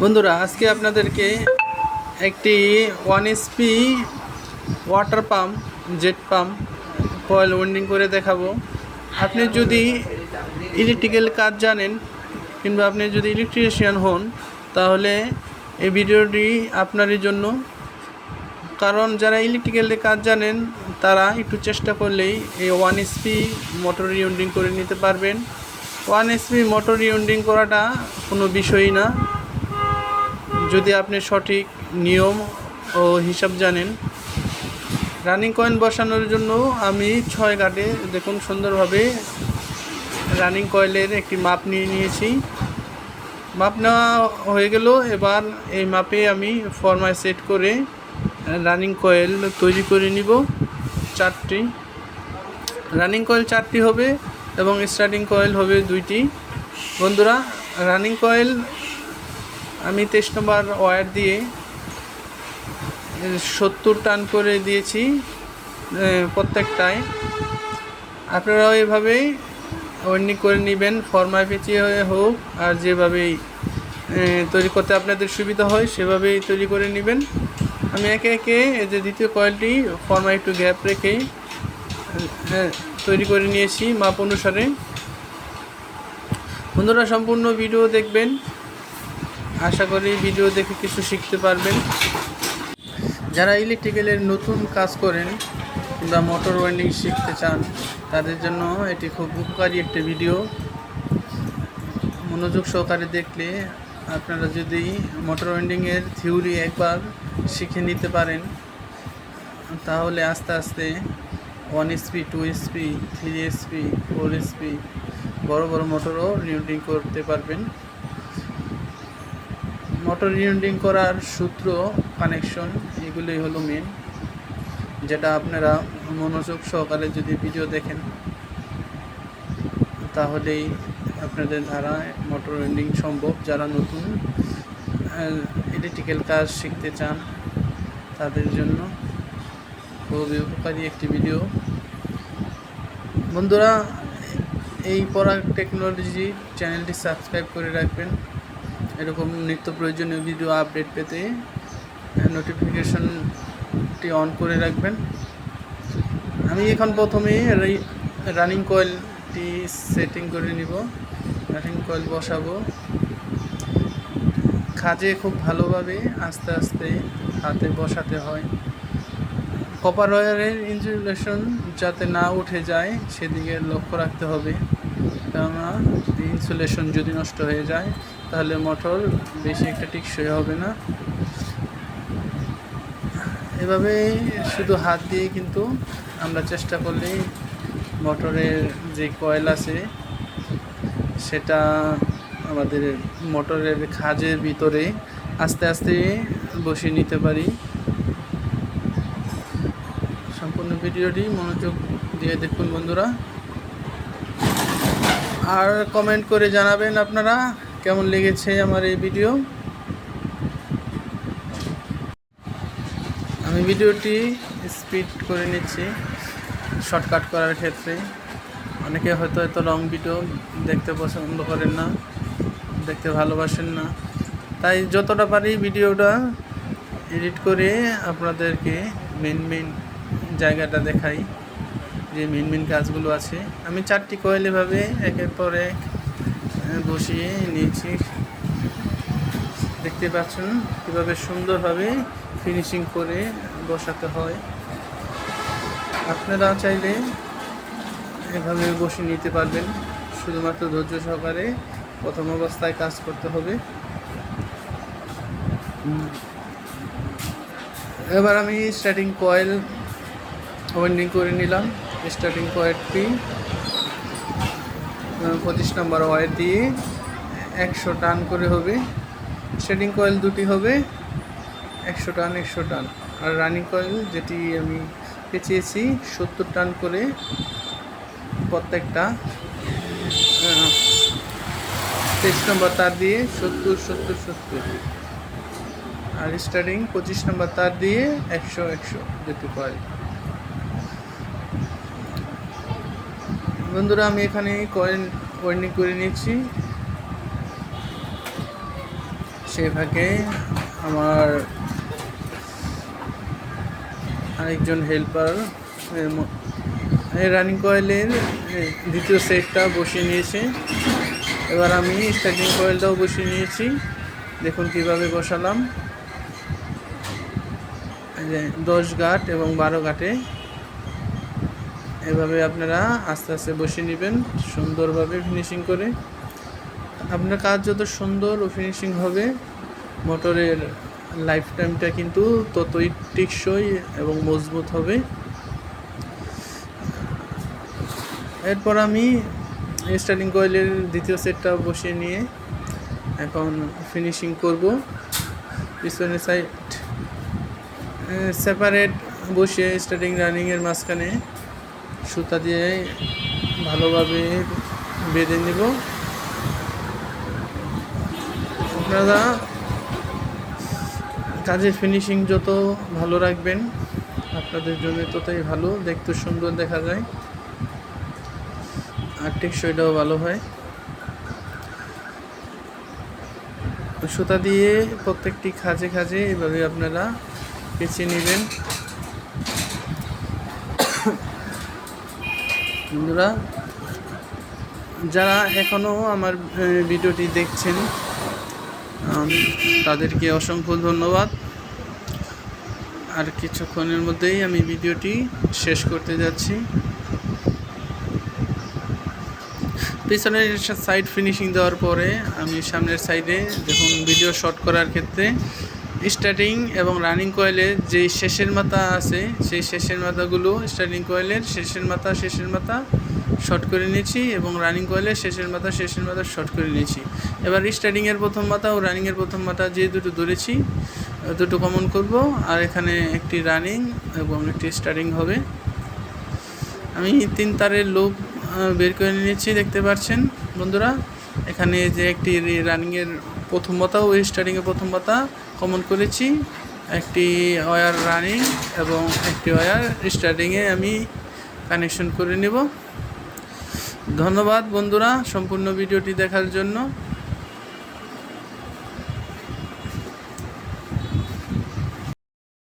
বন্ধুরা, আজকে আপনাদেরকে একটি one SP water pump jet pump coil winding করে দেখাবো। আপনি যদি ইলেকট্রিক্যাল কাজ জানেন কিংবা আপনি যদি ইলেকট্রিশিয়ান হন, তাহলে এই ভিডিওটি আপনারই জন্য। কারণ যারা ইলেকট্রিক্যালের কাজ জানেন, তারা একটু চেষ্টা করলেই এই ওয়ান এসপি মোটর ইউন্ডিং করে নিতে পারবেন। ওয়ান এসপি মোটর ইউন্ডিং করাটা কোনো বিষয়ই না। যদি আপনি সঠিক নিয়ম ও হিসাব জানেন রানিং কয়েন বসানোর জন্য আমি ছয় গাটে দেখুন সুন্দরভাবে রানিং কয়েলের একটি মাপ নিয়ে নিয়েছি। মাপ নেওয়া হয়ে গেল, এবার এই মাপে আমি ফরমায় সেট করে রানিং কয়েল তৈরি করে নিব চারটি। রানিং কয়েল চারটি হবে এবং স্টার্টিং কয়েল হবে দুইটি। বন্ধুরা রানিং কয়েল আমি তেইশ নম্বর ওয়্যার দিয়ে সত্তর টান করে দিয়েছি প্রত্যেকটায়। আপনারাও এভাবেই ওয়েন্ডিং করে নেবেন ফরমায় পেঁচিয়ে হোক আর যেভাবেই তৈরি করতে আপনাদের সুবিধা হয়, সেভাবেই তৈরি করে নেবেন। আমি একে একে এই যে দ্বিতীয় কয়েলটি ফরমায় একটু গ্যাপ রেখে তৈরি করে নিয়েছি মাপ অনুসারে। বন্ধুরা, সম্পূর্ণ ভিডিও দেখবেন। আশা করি ভিডিও দেখে কিছু শিখতে পারবেন। যারা ইলেকট্রিক্যালের নতুন কাজ করেন কিংবা মোটর ওয়েন্ডিং শিখতে চান, তাদের জন্য এটি খুব উপকারী একটি ভিডিও মনোযোগ সহকারে দেখলে আপনারা যদি মোটর ওয়েন্ডিংয়ের থিওরি একবার শিখে নিতে পারেন, তাহলে আস্তে আস্তে one SP two SP three SP four SP বড় বড় মোটরও রিউন্ডিং করতে পারবেন। মোটর রিউন্ডিং করার সূত্র কানেকশন এগুলোই হলো মেন যেটা আপনারা মনোযোগ সহকারে যদি ভিডিও দেখেন, তাহলেই আপনাদের দ্বারা মোটর রিউন্ডিং সম্ভব। যারা নতুন ইলেকট্রিক্যাল কাজ শিখতে চান, তাদের জন্য খুবই উপকারী একটি ভিডিও বন্ধুরা, এই পরাগ টেকনোলজি চ্যানেলটি সাবস্ক্রাইব করে রাখবেন। এরকম নিত্য প্রয়োজনীয় ভিডিও আপডেট পেতে নোটিফিকেশনটি অন করে রাখবেন। আমি এখন প্রথমে রানিং কয়েলটি সেটিং করে নিব। রানিং কয়েল বসাবো। খাজে খুব ভালোভাবে আস্তে আস্তে হাতে বসাতে হয়। কপার ওয়ারের ইনসুলেশন যাতে না উঠে যায়, সেদিকে লক্ষ্য রাখতে হবে। কেননা ইনসুলেশন যদি নষ্ট হয়ে যায় তাহলে মোটর বেশি একটা টিকসই হবে না। এভাবে শুধু হাত দিয়ে কিন্তু আমরা চেষ্টা করলেই মোটরের যে কয়েল আছে, সেটা আমাদের মোটরের খাজের ভিতরে আস্তে আস্তে বসিয়ে নিতে পারি। সম্পূর্ণ ভিডিওটি মনোযোগ দিয়ে দেখুন বন্ধুরা। আর কমেন্ট করে জানাবেন আপনারা কেমন লেগেছে আমার এই ভিডিও? আমি ভিডিওটি স্পিড করে নিচ্ছি, শর্টকাট করার ক্ষেত্রে। অনেকে হয়তো এত লং ভিডিও দেখতে পছন্দ করেন না, দেখতে ভালোবাসেন না। তাই যতটা পারি ভিডিওটা এডিট করে আপনাদেরকে মেন মেন জায়গাটা দেখাই, যে মেন মেন কাজগুলো আছে। আমি চারটি কয়েল এভাবে একের পর এক বসিয়ে নিয়েছি। দেখতে পাচ্ছেন কীভাবে সুন্দরভাবে ফিনিশিং করে বসাতে হয়। আপনারা চাইলে এভাবে বসিয়ে নিতে পারবেন। শুধুমাত্র ধৈর্য সহকারে প্রথম অবস্থায় কাজ করতে হবে। এবার আমি স্টার্টিং কয়েল ওয়েন্ডিং করে নিলাম। স্টার্টিং কয়েলটি পঁচিশ নম্বর ওয়ার দিয়ে একশো টান করে হবে। স্টার্টিং কয়েল দুটি হবে। একশো টান একশো টান। আর রানিং কয়েল যেটি আমি পেঁচিয়েছি, সত্তর টান করে প্রত্যেকটা। তেইশ নম্বর তার দিয়ে সত্তর সত্তর সত্তর। আর স্টার্টিং পঁচিশ নম্বর তার দিয়ে একশো একশো দুটি কয়েল বন্ধুরা, আমি এখানে কয়েন ওয়েন্ডিং করে সেই ফাঁকে আমার আরেকজন হেল্পার রানিং কয়েলের দ্বিতীয় সেটটা বসিয়ে নিয়েছে। এবার আমি স্টার্টিং কয়েলটাও বসিয়ে নিয়েছি। দেখুন কীভাবে বসালাম। দশ গাঁট এবং বারো গাঁটে এভাবে আপনারা আস্তে আস্তে বসিয়ে নেবেন, সুন্দরভাবে ফিনিশিং করে। আপনার কাজ যত সুন্দর ও ফিনিশিং হবে, মোটরের লাইফ টাইমটা কিন্তু ততই টেকসই এবং মজবুত হবে। এরপর আমি স্টার্টিং কয়েলের দ্বিতীয় সেটটা বসিয়ে নিয়ে এখন ফিনিশিং করব। পিছনের সাইড সেপারেট বসিয়ে স্টার্টিং রানিংয়ের মাঝখানে সুতা দিয়ে ভালোভাবে বেঁধে নেব। আপনারা কাজের ফিনিশিং যত ভালো রাখবেন, আপনাদের জন্য ততই ভালো। দেখতে সুন্দর দেখা যায়। আর টেকসইটাও ভালো হয়। সুতা দিয়ে প্রত্যেকটি খাজে খাজে এভাবে আপনারা পেঁচিয়ে নেবেন। বন্ধুরা, যারা এখনও আমার ভিডিওটি দেখছেন তাদেরকে অসংখ্য ধন্যবাদ। আর কিছুক্ষণের মধ্যেই আমি ভিডিওটি শেষ করতে যাচ্ছি। পিছনের সাইড ফিনিশিং দেওয়ার পরে আমি সামনের সাইডে যখন ভিডিও শট করার ক্ষেত্রে স্টার্টিং এবং রানিং কয়েলের যে শেষের মাথা আছে, সেই শেষের মাথাগুলো স্টার্টিং কয়েলের শেষের মাথা শেষের মাথা শর্ট করে নিয়েছি এবং রানিং কয়েলের শেষের মাথা শেষের মাথা শর্ট করে নিয়েছি। এবার স্টার্টিংয়ের প্রথম মাথা ও রানিংয়ের প্রথম মাথা যে দুটো ধরেছি, দুটো কমন করব আর এখানে একটি রানিং এবং একটি স্টার্টিং হবে। আমি তিন তারের লোক বের করে নিয়েছি, দেখতে পাচ্ছেন বন্ধুরা? এখানে যে একটি রানিংয়ের প্রথম পাতা ও স্টার্টিংয়ে প্রথম পাতা কমন করেছি। একটি ওয়ার রানিং এবং একটি ওয়ার স্টার্টিংয়ে আমি কানেকশন করে নেব। ধন্যবাদ বন্ধুরা সম্পূর্ণ ভিডিওটি দেখার জন্য।